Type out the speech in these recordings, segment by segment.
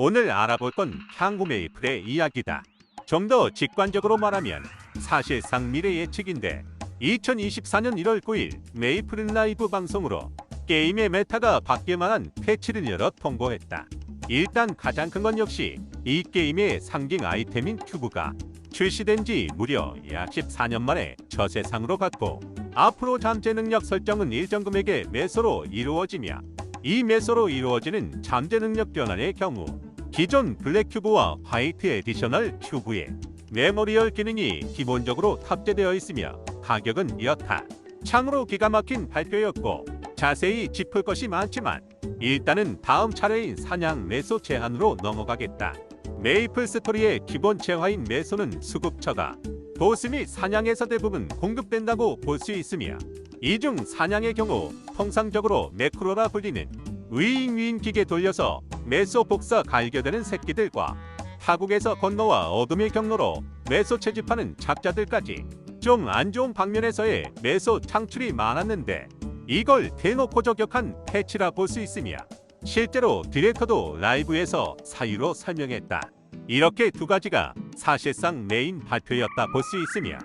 오늘 알아볼 건 향후 메이플의 이야기다. 좀 더 직관적으로 말하면 사실상 미래 예측인데 2024년 1월 9일 메이플은 라이브 방송으로 게임의 메타가 바뀔 만한 패치를 열어 통보했다. 일단 가장 큰 건 역시 이 게임의 상징 아이템인 큐브가 출시된 지 무려 약 14년 만에 저 세상으로 갔고 앞으로 잠재 능력 설정은 일정 금액의 매소로 이루어지며 이 매소로 이루어지는 잠재 능력 변환의 경우 기존 블랙 큐브와 화이트 에디셔널 큐브에 메모리얼 기능이 기본적으로 탑재되어 있으며 가격은 이렇다. 참으로 기가 막힌 발표였고 자세히 짚을 것이 많지만 일단은 다음 차례인 사냥 매소 제한으로 넘어가겠다. 메이플 스토리의 기본 재화인 매소는 수급처가 보스 및 사냥에서 대부분 공급된다고 볼 수 있으며 이중 사냥의 경우 통상적으로 매크로라 불리는 위잉 위잉 기계 돌려서 매소 복사 갈겨되는 새끼들과 타국에서 건너와 어둠의 경로로 매소 채집하는 잡자들까지 좀 안 좋은 방면에서의 매소 창출이 많았는데 이걸 대놓고 저격한 패치라 볼 수 있으며 실제로 디렉터도 라이브에서 사유로 설명했다. 이렇게 두 가지가 사실상 메인 발표였다 볼 수 있으며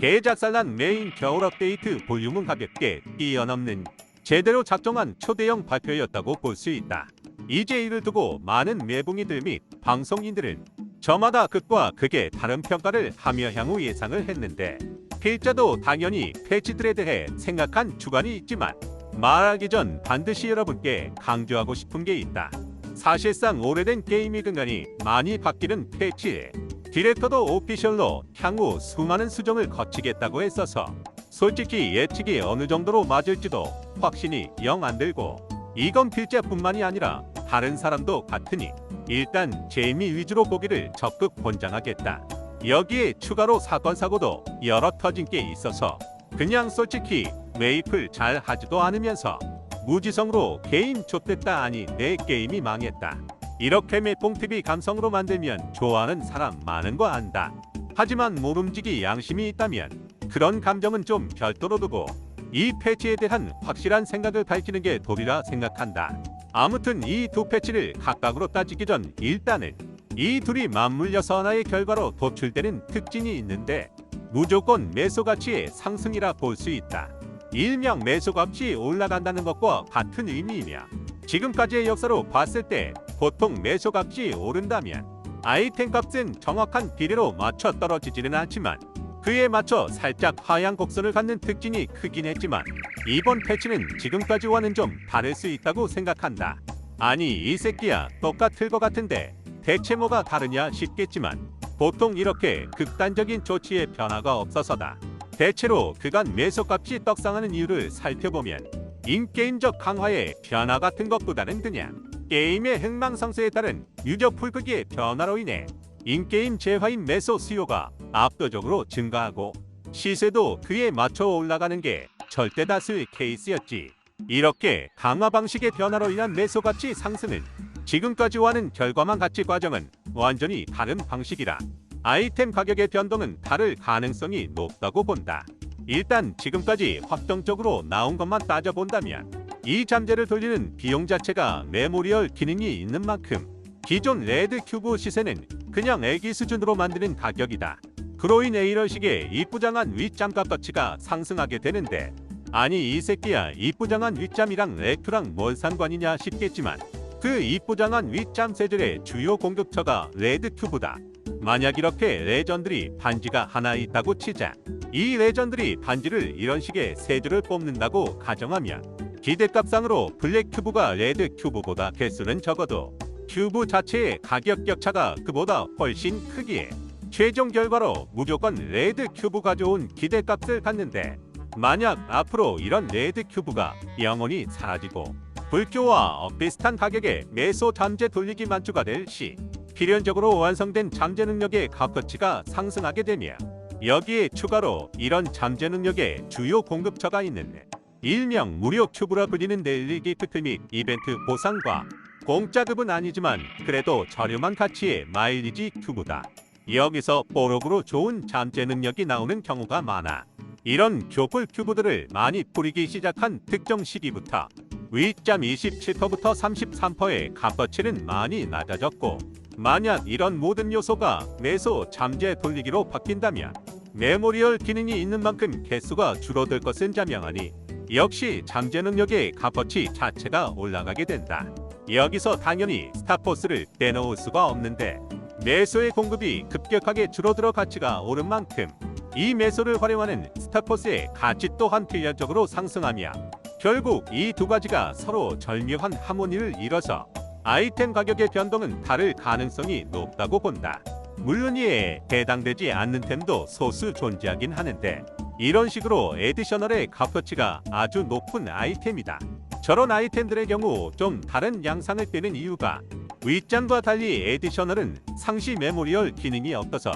개작살난 메인 겨울 업데이트 볼륨은 가볍게 뛰어넘는 제대로 작정한 초대형 발표였다고 볼 수 있다. 이제 이를 두고 많은 매붕이들 및 방송인들은 저마다 극과 극의 다른 평가를 하며 향후 예상을 했는데 필자도 당연히 패치들에 대해 생각한 주관이 있지만 말하기 전 반드시 여러분께 강조하고 싶은 게 있다. 사실상 오래된 게임이 근간이 많이 바뀌는 패치에 디렉터도 오피셜로 향후 수많은 수정을 거치겠다고 했어서 솔직히 예측이 어느 정도로 맞을지도 확신이 영 안 들고 이건 필자뿐만이 아니라 다른 사람도 같으니 일단 재미 위주로 보기를 적극 권장하겠다. 여기에 추가로 사건 사고도 여러 터진 게 있어서 그냥 솔직히 메이플 잘 하지도 않으면서 무지성으로 게임 좆됐다 아니 내 게임이 망했다. 이렇게 매뽕TV 감성으로 만들면 좋아하는 사람 많은 거 안다. 하지만 모름지기 양심이 있다면 그런 감정은 좀 별도로 두고 이 패치에 대한 확실한 생각을 밝히는 게 도리라 생각한다. 아무튼 이 두 패치를 각각으로 따지기 전 일단은 이 둘이 맞물려서 하나의 결과로 도출되는 특징이 있는데 무조건 매수 가치의 상승이라 볼 수 있다. 일명 매수 값이 올라간다는 것과 같은 의미이며 지금까지의 역사로 봤을 때 보통 매수 값이 오른다면 아이템 값은 정확한 비례로 맞춰 떨어지지는 않지만 그에 맞춰 살짝 하향 곡선을 갖는 특징이 크긴 했지만 이번 패치는 지금까지와는 좀 다를 수 있다고 생각한다. 아니 이 새끼야 똑같을 것 같은데 대체 뭐가 다르냐 싶겠지만 보통 이렇게 극단적인 조치의 변화가 없어서다. 대체로 그간 매소값이 떡상하는 이유를 살펴보면 인게임적 강화의 변화 같은 것보다는 그냥 게임의 흥망성쇠에 따른 유저 풀크기의 변화로 인해 인게임 재화인 매소 수요가 압도적으로 증가하고 시세도 그에 맞춰 올라가는 게 절대 다수의 케이스였지. 이렇게 강화 방식의 변화로 인한 매소 가치 상승은 지금까지와는 결과만 같이 과정은 완전히 다른 방식이라 아이템 가격의 변동은 다를 가능성이 높다고 본다. 일단 지금까지 확정적으로 나온 것만 따져본다면 이 잠재를 돌리는 비용 자체가 메모리얼 기능이 있는 만큼 기존 레드 큐브 시세는 그냥 애기 수준으로 만드는 가격이다. 그로 인해 이런 식의 이쁘장한 윗잠값 가치가 상승하게 되는데 아니 이 새끼야 이쁘장한 윗잠이랑 레큐랑 뭔 상관이냐 싶겠지만 그 이쁘장한 윗잠 세들의 주요 공격처가 레드 큐브다. 만약 이렇게 레전들이 반지가 하나 있다고 치자 이 레전들이 반지를 이런 식의 세 줄을 뽑는다고 가정하면 기대값상으로 블랙 큐브가 레드 큐브보다 개수는 적어도 큐브 자체의 가격 격차가 그보다 훨씬 크기에 최종 결과로 무조건 레드 큐브 가져온 기대값을 갖는데 만약 앞으로 이런 레드 큐브가 영원히 사라지고 불교와 비슷한 가격의 매소 잠재 돌리기 만주가 될 시 필연적으로 완성된 잠재 능력의 값가치가 상승하게 되며 여기에 추가로 이런 잠재 능력의 주요 공급처가 있는 일명 무료 큐브라 불리는 데일리 기프트 및 이벤트 보상과 공짜급은 아니지만 그래도 저렴한 가치의 마일리지 큐브다. 여기서 뽀록으로 좋은 잠재 능력이 나오는 경우가 많아. 이런 교풀 큐브들을 많이 뿌리기 시작한 특정 시기부터 위점 27%부터 33%의 값어치는 많이 낮아졌고 만약 이런 모든 요소가 매수 잠재 돌리기로 바뀐다면 메모리얼 기능이 있는 만큼 개수가 줄어들 것은 자명하니 역시 잠재 능력의 값어치 자체가 올라가게 된다. 여기서 당연히 스타포스를 빼놓을 수가 없는데 매수의 공급이 급격하게 줄어들어 가치가 오른 만큼 이 매수를 활용하는 스타포스의 가치 또한 필연적으로 상승하며 결국 이 두 가지가 서로 절묘한 하모니를 이뤄서 아이템 가격의 변동은 다를 가능성이 높다고 본다. 물론 이에 해당되지 않는 템도 소수 존재하긴 하는데 이런 식으로 에디셔널의 값어치가 아주 높은 아이템이다. 저런 아이템들의 경우 좀 다른 양상을 떼는 이유가 윗장과 달리 에디셔널은 상시 메모리얼 기능이 없어서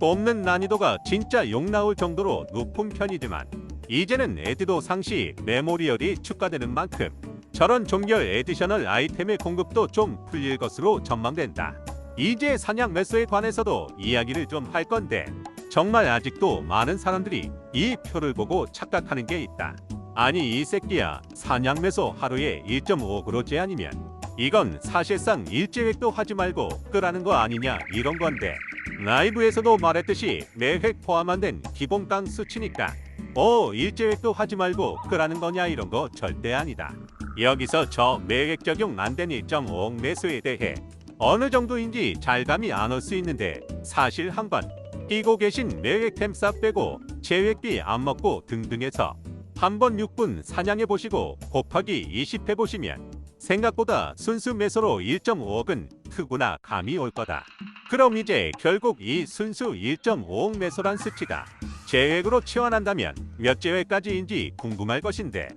뽑는 난이도가 진짜 욕 나올 정도로 높은 편이지만 이제는 에디도 상시 메모리얼이 추가되는 만큼 저런 종결 에디셔널 아이템의 공급도 좀 풀릴 것으로 전망된다. 이제 사냥 매수에 관해서도 이야기를 좀 할 건데 정말 아직도 많은 사람들이 이 표를 보고 착각하는 게 있다. 아니 이 새끼야 사냥 매수 하루에 1.5그로 제한이면 이건 사실상 일제획도 하지 말고 끄라는 거 아니냐 이런 건데 라이브에서도 말했듯이 매획 포함 안된 기본 강 수치니까 어 일제획도 하지 말고 끄라는 거냐 이런 거 절대 아니다. 여기서 저 매획 적용 안 된 1.5억 매수에 대해 어느 정도인지 잘 감이 안 올 수 있는데 사실 한번 끼고 계신 매획템 싹 빼고 제획비 안 먹고 등등해서 한번 6분 사냥해 보시고 곱하기 20 해보시면 생각보다 순수 매수로 1.5억은 크구나 감이 올 거다. 그럼 이제 결국 이 순수 1.5억 매수란 수치가 제획으로 치환한다면 몇 제획까지인지 궁금할 것인데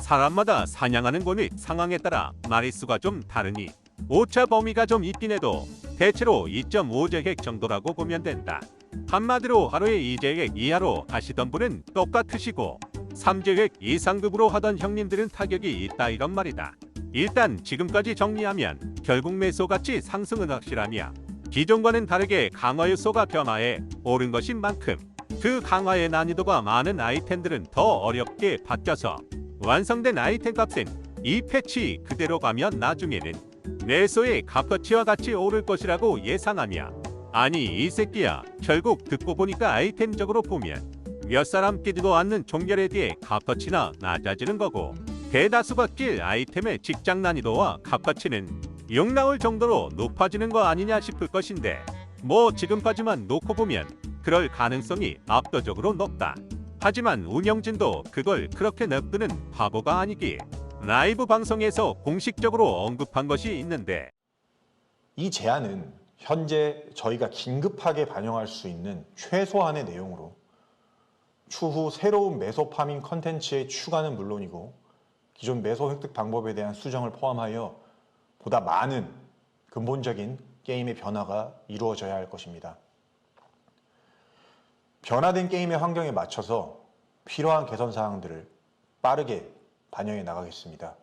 사람마다 사냥하는 권위 상황에 따라 마리수가 좀 다르니 오차 범위가 좀 있긴 해도 대체로 2.5제획 정도라고 보면 된다. 한마디로 하루에 2제획 이하로 하시던 분은 똑같으시고 3제획 이상급으로 하던 형님들은 타격이 있다 이런 말이다. 일단 지금까지 정리하면 결국 매수같이 상승은 확실하며 기존과는 다르게 강화 요소가 변화해 오른 것인 만큼 그 강화의 난이도가 많은 아이템들은 더 어렵게 바뀌어서 완성된 아이템 값은 이 패치 그대로 가면 나중에는 매수의 값어치와 같이 오를 것이라고 예상하며 아니 이 새끼야 결국 듣고 보니까 아이템적으로 보면 몇 사람 끼지도 않는 종결에 대해 값어치나 낮아지는 거고 대다수가 낄 아이템의 직장 난이도와 값어치는 욕 나올 정도로 높아지는 거 아니냐 싶을 것인데 뭐 지금까지만 놓고 보면 그럴 가능성이 압도적으로 높다. 하지만 운영진도 그걸 그렇게 냅두는 바보가 아니기에 라이브 방송에서 공식적으로 언급한 것이 있는데 이 제안은 현재 저희가 긴급하게 반영할 수 있는 최소한의 내용으로 추후 새로운 매소 파밍 컨텐츠의 추가는 물론이고 기존 매소 획득 방법에 대한 수정을 포함하여 보다 많은 근본적인 게임의 변화가 이루어져야 할 것입니다. 변화된 게임의 환경에 맞춰서 필요한 개선 사항들을 빠르게 반영해 나가겠습니다.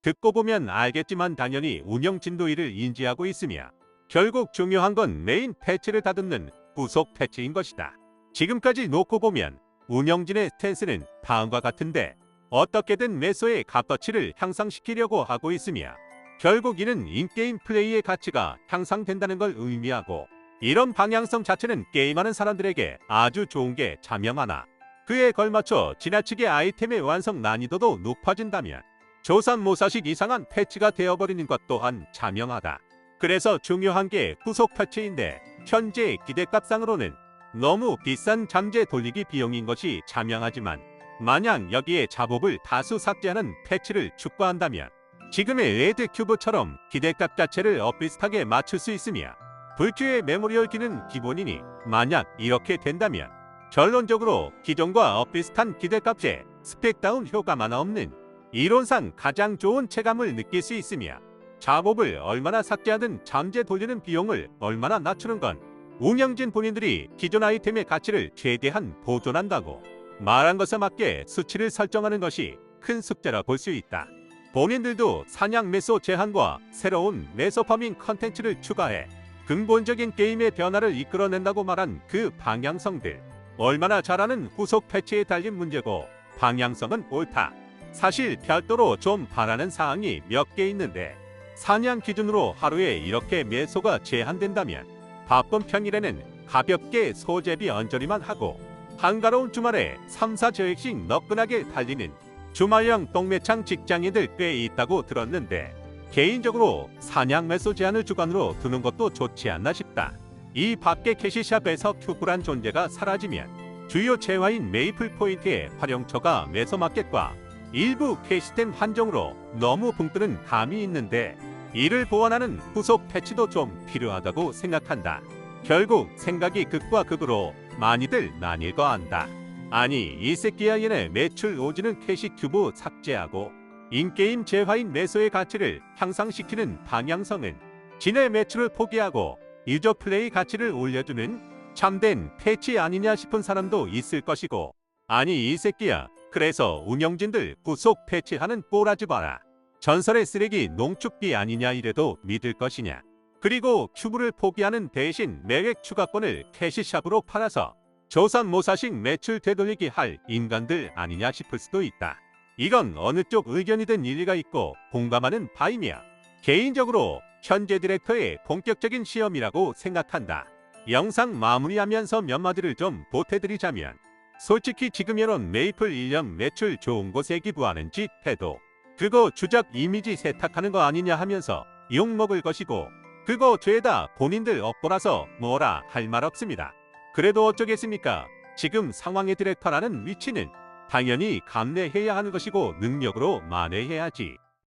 듣고 보면 알겠지만 당연히 운영 진도일을 인지하고 있으며 결국 중요한 건 메인 패치를 다듬는 후속 패치인 것이다. 지금까지 놓고 보면 운영진의 스탠스는 다음과 같은데 어떻게든 매소의 값어치를 향상시키려고 하고 있으며 결국 이는 인게임 플레이의 가치가 향상된다는 걸 의미하고 이런 방향성 자체는 게임하는 사람들에게 아주 좋은 게 자명하나 그에 걸맞춰 지나치게 아이템의 완성 난이도도 높아진다면 조삼모사식 이상한 패치가 되어버리는 것 또한 자명하다. 그래서 중요한 게 후속 패치인데 현재 기대값상으로는 너무 비싼 잠재 돌리기 비용인 것이 자명하지만 만약 여기에 잡업을 다수 삭제하는 패치를 추구한다면 지금의 레드 큐브처럼 기대값 자체를 엇비슷하게 맞출 수 있으며 불큐의 메모리얼 기는 기본이니 만약 이렇게 된다면 결론적으로 기존과 엇비슷한 기대값에 스펙다운 효과만 없는 이론상 가장 좋은 체감을 느낄 수 있으며 작업을 얼마나 삭제하든 잠재 돌리는 비용을 얼마나 낮추는 건 운영진 본인들이 기존 아이템의 가치를 최대한 보존한다고 말한 것에 맞게 수치를 설정하는 것이 큰 숙제라 볼 수 있다. 본인들도 사냥 매소 제한과 새로운 매소 파밍 컨텐츠를 추가해 근본적인 게임의 변화를 이끌어낸다고 말한 그 방향성들 얼마나 잘하는 후속 패치에 달린 문제고 방향성은 옳다. 사실 별도로 좀 바라는 사항이 몇 개 있는데 사냥 기준으로 하루에 이렇게 매소가 제한된다면 바쁜 평일에는 가볍게 소재비 얹어리만 하고 한가로운 주말에 3, 4저액씩 너끈하게 달리는 주말형 똥매창 직장인들 꽤 있다고 들었는데 개인적으로 사냥 매소 제한을 주관으로 두는 것도 좋지 않나 싶다. 이 밖의 캐시샵에서 큐브란 존재가 사라지면 주요 재화인 메이플 포인트의 활용처가 매소 마켓과 일부 캐시템 한정으로 너무 붕뜨는 감이 있는데 이를 보완하는 후속 패치도 좀 필요하다고 생각한다. 결국 생각이 극과 극으로 많이들 나뉠 거 안다. 아니 이 새끼야 얘네 매출 오지는 캐시 큐브 삭제하고 인게임 재화인 매소의 가치를 향상시키는 방향성은 진의 매출을 포기하고 유저 플레이 가치를 올려주는 참된 패치 아니냐 싶은 사람도 있을 것이고 아니 이 새끼야 그래서 운영진들 구속 패치하는 꼬라지 봐라 전설의 쓰레기 농축비 아니냐 이래도 믿을 것이냐 그리고 큐브를 포기하는 대신 매획 추가권을 캐시샵으로 팔아서 조선 모사식 매출 되돌리기 할 인간들 아니냐 싶을 수도 있다. 이건 어느 쪽 의견이든 일리가 있고 공감하는 바이며 개인적으로 현재 디렉터의 본격적인 시험이라고 생각한다. 영상 마무리하면서 몇 마디를 좀 보태드리자면 솔직히 지금 이런 메이플 1년 매출 좋은 곳에 기부하는 짓 해도 그거 주작 이미지 세탁하는 거 아니냐 하면서 욕먹을 것이고 그거 죄다 본인들 업보라서 뭐라 할 말 없습니다. 그래도 어쩌겠습니까? 지금 상황의 디렉터라는 위치는 당연히 감내해야 하는 것이고 능력으로 만회해야지.